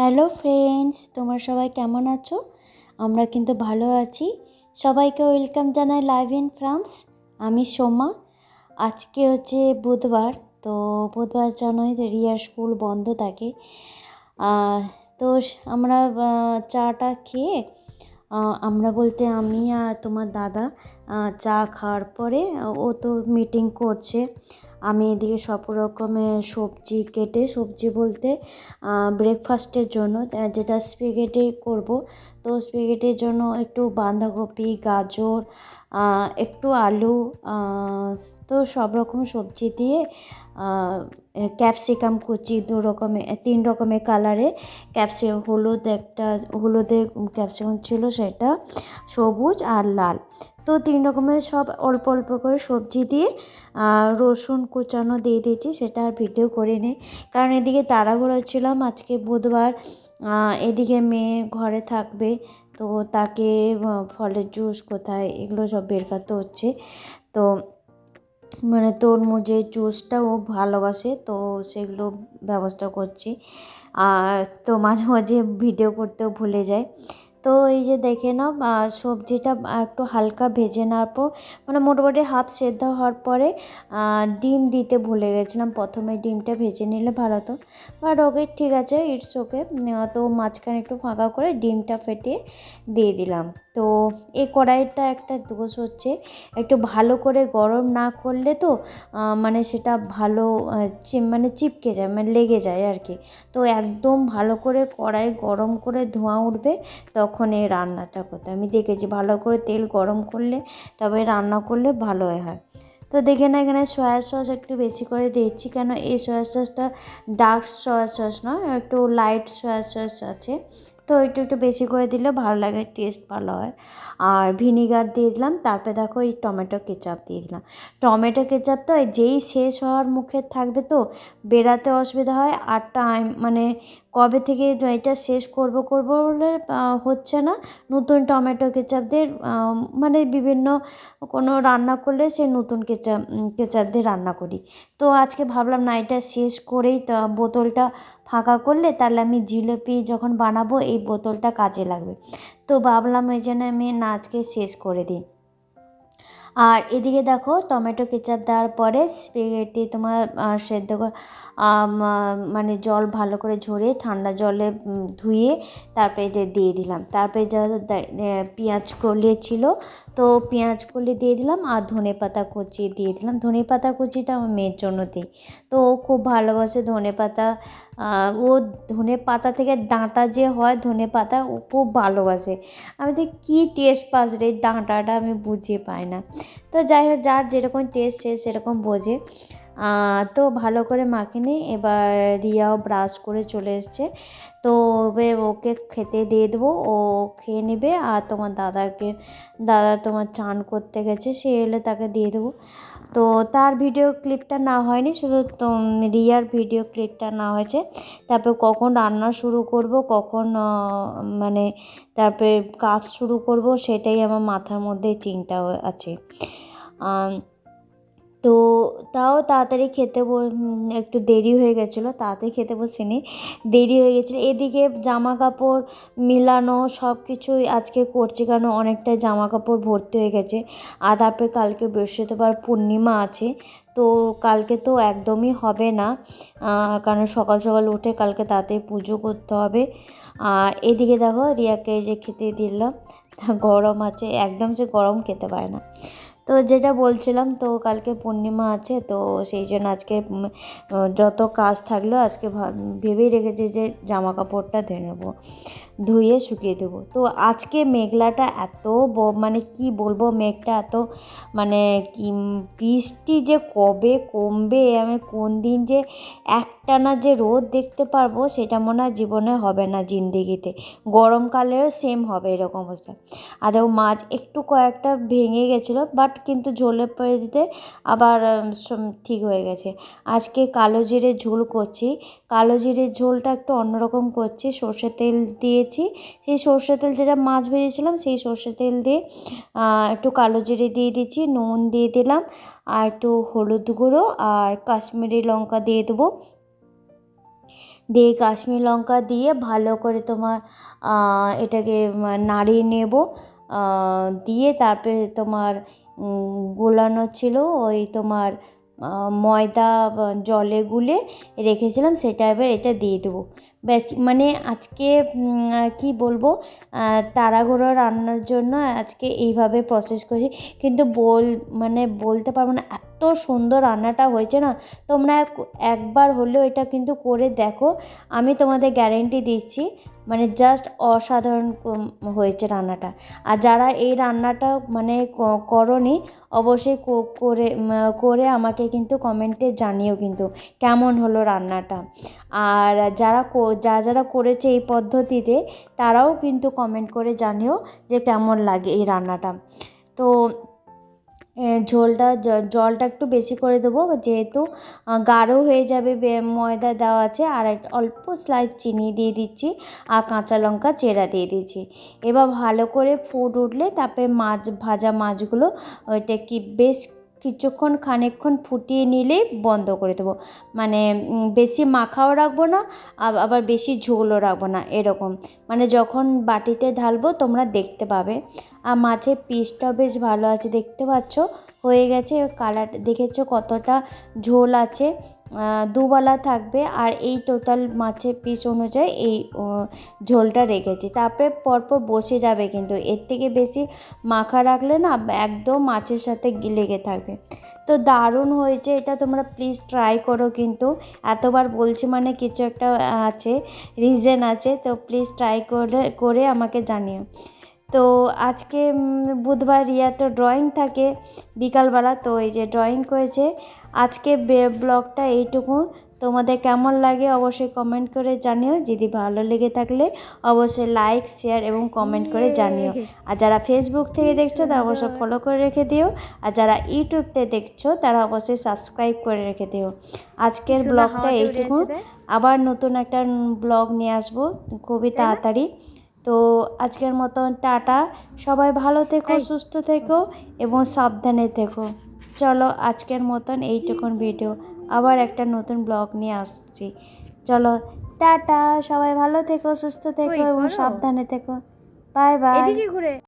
Hello friends, তোমরা সবাই কেমন আছো? আমরা কিন্তু ভালো আছি। সবাইকে ওয়েলকাম জানাই লাইভ ইন ফ্রান্স। আমি সোমা। আজকে হচ্ছে বুধবার, তো বুধবার জানোই রিয়ার স্কুল বন্ধ থাকে। তো আমরা চাটা খেয়ে আমরা বলতে আমি আর তোমার দাদা চা খাওয়ার পরে ও তো মিটিং করছে। আমি এদিকে সব রকমের সবজি কেটে, সবজি বলতে ব্রেকফাস্টের জন্য যেটা স্পেগেটি করব। তো স্পেগেটির জন্য একটু বাঁধাকপি, গাজর একটু আলু তো সব রকম সবজি দিয়ে ক্যাপসিকাম কুচি দু রকমের তিন রকমের কালারে ক্যাপসিকাম হলুদ একটা হলুদের ক্যাপসিকাম ছিল সেটা, সবুজ আর লাল। তো তিন রকমের সব অল্প অল্প করে সবজি দিয়ে রসুন কুচানো দিয়ে দিয়েছি, সেটা আর ভিডিও করে নিই কারণ এদিকে তাড়াহুড়ো ছিলাম, আজকে বুধবার এদিকে মেয়ে ঘরে থাকবে, তো তাকে ফলের জুস কোথায়, এগুলো সব বের করতে হচ্ছে। তো মানে তরমুজের জুসটা ও ভালোবাসে, তো সেগুলো ব্যবস্থা করছি। আর তো মাঝে মাঝে ভিডিও করতেও ভুলে যায়। তো এই যে দেখে নাও সবজিটা একটু হালকা ভেজে নেওয়ার পর মানে মোটামুটি হাফ সেদ্ধ হওয়ার পরে ডিম দিতে ভুলে গেছিলাম। প্রথমে ডিমটা ভেজে নিলে ভালো হতো। বাট ওকে ঠিক আছে, ইটস ওকে। তো মাঝখানে একটু ফাঁকা করে ডিমটা ফেটিয়ে দিয়ে দিলাম। তো এই কড়াইটা একটা দোষ হচ্ছে। একটু ভালো করে গরম না করলে তো মানে সেটা ভালো মানে চিপকে যায় মানে লেগে যায় আর কি। তো একদম ভালো করে কড়াই গরম করে ধোঁয়া উঠবে, তখন এই রান্নাটা করতে আমি দেখেছি ভালো করে তেল গরম করলে, তবে রান্না করলে ভালো হয়। তো দেখে না এখানে সয়া সস একটু বেশি করে দিচ্ছি কেন এই সয়া সসটা ডার্ক সয়া সস নয়, একটু লাইট সয়া সস আছে। তো একটু একটু বেশি করে দিলে ভালো লাগে টেস্ট ভালো হয়। আর ভিনিগার দিয়ে দিলাম, তারপরে দেখো এই টমেটো কেচাপ দিয়ে দিলাম। টমেটো কেচাপ তো যেই শেষ হওয়ার মুখে থাকবে তো বেরাতে অসুবিধা হয়। আর টাইম মানে কবে থেকে এটা শেষ করব করব বলে হচ্ছে না। নতুন টমেটো কেচাপ দিয়ে মানে বিভিন্ন কোনো রান্না করলে সে নতুন কেচাপ কেচাপ দিয়ে রান্না করি। তো আজকে ভাবলাম না, এটা শেষ করেই বোতলটা ফাঁকা করলে তাহলে আমি জিলিপি যখন বানাবো, এই বোতলটা কাজে লাগবে। তো ভাবলাম ওই জন্য আমি না আজকে শেষ করে দিই। আর এদিকে দেখো টমেটো কেচাপ দেওয়ার পরে স্পেগেটি তোমার সেদ্ধ মানে জল ভালো করে ঝরিয়ে ঠান্ডা জলে ধুয়ে তারপরে দিয়ে দিলাম। তারপরে যা পেঁয়াজ কলিয়ে ছিল, তো পেঁয়াজ কলি দিয়ে দিলাম আর ধনে পাতা কুচি দিয়ে দিলাম। ধনে পাতা কুচিটা আমার মেয়ের জন্য দিই। তো ও খুব ভালোবাসে ধনে পাতা ও ধনে পাতা থেকে ডাঁটা যে হয় ধনে পাতা ও খুব ভালোবাসে। আমি তো কী টেস্ট পাস রে ডাঁটাটা আমি বুঝিয়ে পাই না। তো যাই হোক যার যেরকম টেস্ট সে সেরকম বোঝে। তো ভালো করে মাখিয়ে নিই এবার রিয়াও ব্রাশ করে চলে এসছে। তো ওকে খেতে দিয়ে দেবো। ও খেয়ে নেবে আর তোমার দাদাকে, দাদা তোমার চান করতে গেছে, সে এলে তাকে দিয়ে দেবো। তো তার ভিডিও ক্লিপটা না হয়নি, শুধু রিয়ার ভিডিও ক্লিপটা না হয়েছে। তারপর কখন রান্না শুরু করব, কখন মানে তারপরে কাজ শুরু করব, সেটাই আমার মাথার মধ্যে চিন্তা আছে। তো তাও তাড়াতাড়ি খেতে একটু দেরি হয়ে গেছিল, তাড়াতাড়ি খেতে বসিনি, দেরি হয়ে গেছিল। এদিকে জামা কাপড় মিলানো সব কিছুই আজকে করছি কারণ অনেকটাই জামা কাপড় ভর্তি হয়ে গেছে। আর তারপরে কালকে বৃহস্পতিবার পূর্ণিমা আছে, তো কালকে তো একদমই হবে না কারণ সকাল সকাল উঠে কালকে তাড়াতাড়ি পুজো করতে হবে। আর এদিকে দেখো রিয়াকে যে খেতে দিলাম, গরম আছে, একদম সে গরম খেতে পারে না। তো যেটা বলছিলাম, তো কালকে পূর্ণিমা আছে, তো সেই জন্য আজকে যত কাজ থাকল আজকে ভাব- ভেবেই রেখেছি যে জামা কাপড়টা ধুয়ে নেব, ধুয়ে শুকিয়ে দেবো। তো আজকে মেঘলাটা এত মানে কি বলব, মেঘটা এত মানে কি বৃষ্টি যে কবে কমবে, আমি কোন দিন যে একটানা যে রোদ দেখতে পারব, সেটা মনে হয় জীবনে হবে না জিন্দিগিতে। গরমকালেও সেম হবে এরকম অবস্থা। আর দেখো মাছ একটু কয়েকটা ভেঙে গেছিল বাট কিন্তু ঝোলে পরে দিতে আবার ঠিক হয়ে গেছে। আজকে কালো জিরে ঝোল করছি। কালো জিরের ঝোলটা একটু অন্যরকম করছি। সর্ষে তেল দিয়েছি। সেই সর্ষে তেল যেটা মাছ ভেজেছিলাম, সেই সর্ষে তেল দিয়ে একটু কালো জিরে দিয়ে দিচ্ছি, নুন দিয়ে দিলাম, আর একটু হলুদ গুঁড়ো আর কাশ্মীরি লঙ্কা দিয়ে দেবো। দিয়ে কাশ্মীর লঙ্কা দিয়ে ভালো করে তোমার এটাকে নাড়িয়ে নেব। দিয়ে তারপরে তোমার গোলানো ছিল ওই তোমার ময়দা জলে গুলে রেখেছিলাম সেটা এবার এটা দিয়ে দেবো। ব্যাস মানে আজকে কি বলব তাড়াহুড়ো রান্নার জন্য আজকে এইভাবে প্রসেস করেছি। কিন্তু বল মানে বলতে পারব না, এত সুন্দর রান্নাটা হয়েছে না? তোমরা একবার হলেও এটা কিন্তু করে দেখো। আমি তোমাদের গ্যারেন্টি দিচ্ছি মানে জাস্ট অসাধারণ হয়েছে রান্নাটা। আর যারা এই রান্নাটা মানে করনি, অবশ্যই করে করে আমাকে কিন্তু কমেন্টে জানিও কিন্তু, কেমন হলো রান্নাটা। আর যারা কো- যারা করেছে এই পদ্ধতিতে, তারাও কিন্তু কমেন্ট করে জানিও যে কেমন লাগে এই রান্নাটা। তো ঝোলটা জলটা একটু বেশি করে দেবো, যেহেতু গাঢ় হয়ে যাবে ময়দা দেওয়া আছে, আর অল্প স্লাইস চিনি দিয়ে দিচ্ছি, আর কাঁচা লঙ্কা চেরা দিয়ে দিচ্ছি। এবার ভালো করে ফুট উঠলে, তারপরে মাছ, ভাজা মাছগুলো ওইটা কি বেশ কিছুক্ষণ, খানিকক্ষণ ফুটিয়ে নিলেই বন্ধ করে দেবো। মানে বেশি মাখাও রাখব না আবার বেশি ঝোলও রাখব না, এরকম। মানে যখন বাটিতে ঢালবো, তোমরা দেখতে পাবে। আর মাছের পিসটাও বেশ ভালো আছে, দেখতে পাচ্ছ? হয়ে গেছে কালার দেখেছ কতটা ঝোল আছে? দুবেলা থাকবে আর এই টোটাল মাছের পিস অনুযায়ী এই ঝোলটা রেখেছি। তারপরে পরপর বসে যাবে কিন্তু, এর থেকে বেশি মাখা রাখলে না একদম মাছের সাথে লেগে থাকবে। তো দারুণ হয়েছে এটা, তোমরা প্লিজ ট্রাই করো কিন্তু। এতবার বলছি মানে কিছু একটা আছে রিজন আছে, তো প্লিজ ট্রাই করে করে আমাকে জানিও। তো আজকে বুধবার রিয়া তো ড্রয়িং থাকে বিকালবেলা তো এই যে ড্রয়িং করেছে। আজকে ব্লগটা এইটুকু। তোমাদের কেমন লাগে অবশ্যই কমেন্ট করে জানিও। যদি ভালো লেগে থাকলে অবশ্যই লাইক শেয়ার এবং কমেন্ট করে জানিও। আর যারা ফেসবুক থেকে দেখছ তারা অবশ্যই ফলো করে রেখে দিও। আর যারা ইউটিউবতে দেখছ তারা অবশ্যই সাবস্ক্রাইব করে রেখে দিও। আজকের ব্লগটা এইটুকু। আবার নতুন একটা ব্লগ নিয়ে আসব। খুবই তাড়াতাড়ি। তো আজকের মতন টাটা। সবাই ভালো থেকো সুস্থ থেকো এবং সাবধানে থেকো। চলো আজকের মতন এইটুকুন ভিডিও। আবার একটা নতুন ব্লগ নিয়ে আসছি। চলো টাটা। সবাই ভালো থেকো সুস্থ থেকো এবং সাবধানে থেকো। বাই বাই ঘুরে।